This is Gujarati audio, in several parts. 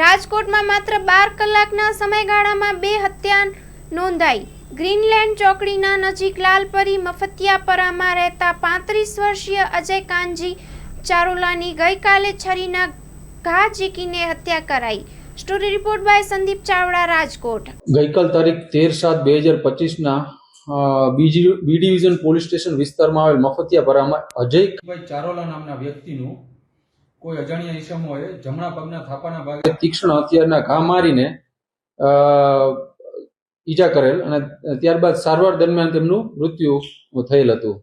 રાજકોટમાં માત્ર બાર કલાકના સમયગાળામાં બે હત્યા નોંધાઈ. ગ્રીનલેન્ડ ચોકડીના નજીક લાલપરી મફતિયાપરામાં રહેતા પાંત્રીસ વર્ષીય અજય કાનજી ચારોલાની ગઈકાલે છરીના ઘા ઝીકીને હત્યા કરાઈ. Story report by Sandeep Chavda Rajkot. ગઈકાલ તારીખ તેર સાત બે હજાર પચીસના બીજી બી ડિવિઝન પોલીસ સ્ટેશન વિસ્તારમાં આવેલ મફતિયાપરામાં અજયભાઈ ચારોલા નામના વ્યક્તિનું કોઈ અજાણ્યા ઈસમોએ જમણા પગના થાપાના ભાગે તીક્ષ્ણ હથિયારના ઘા મારીને ઈજા કરેલ અને ત્યારબાદ સારવાર દરમિયાન તેમનું મૃત્યુ થયેલ હતું.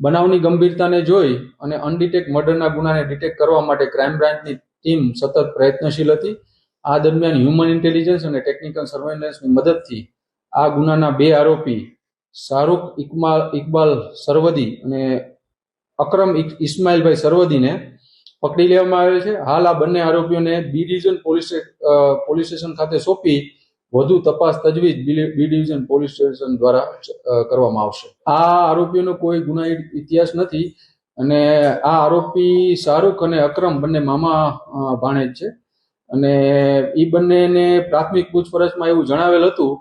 બનાવની ગંભીરતાને જોઈ અને અનડિટેક મર્ડરના ગુનાને ડિટેક્ટ કરવા માટે ક્રાઇમ બ્રાન્ચની ટીમ સતત પ્રયત્નશીલ હતી. આ દરમિયાન હ્યુમન ઇન્ટેલિજન્સ અને ટેકનિકલ સર્વેલન્સની મદદથી આ ગુનાના બે આરોપી, શાહરૂખ ઇકમાલ ઇકબાલ સરવદી અને અકરમ ઇસ્માઇલભાઈ સરવદીને પકડી લેવામાં આવ્યો છે. હાલ આ બંને આરોપીઓને B division police police station ખાતે સોંપી વધુ તપાસ તજવીજ બી ડિવિઝન પોલીસ સ્ટેશન દ્વારા કરવામાં આવશે. આ આરોપીઓનો કોઈ ગુનાહિત ઇતિહાસ નથી અને આ આરોપી શાહરૂખ અને અકરમ બંને મામા ભાણેજ છે. અને એ બંનેને પ્રાથમિક પૂછપરછમાં એવું જણાવેલ હતું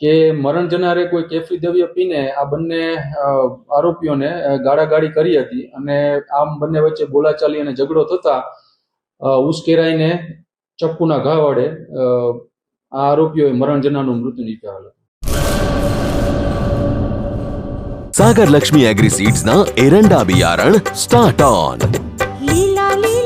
કે મરણ જનારે કોઈ કેફી દ્રવ્ય પીને આ બંને આરોપીઓને ગાળાગાળી કરી હતી અને આમ બંને વચ્ચે બોલાચાલી અને ઝઘડો થતા ઉશ્કેરાઈને ચપ્પુના ઘા વડે આ આરોપીઓએ મરણ જનાનું મૃત્યુ નીપજાવેલ સાગર લક્ષ્મી એગ્રી સીડ્સના એરંડા બિયારણ સ્ટાર્ટ ઓન. લીલા લીલા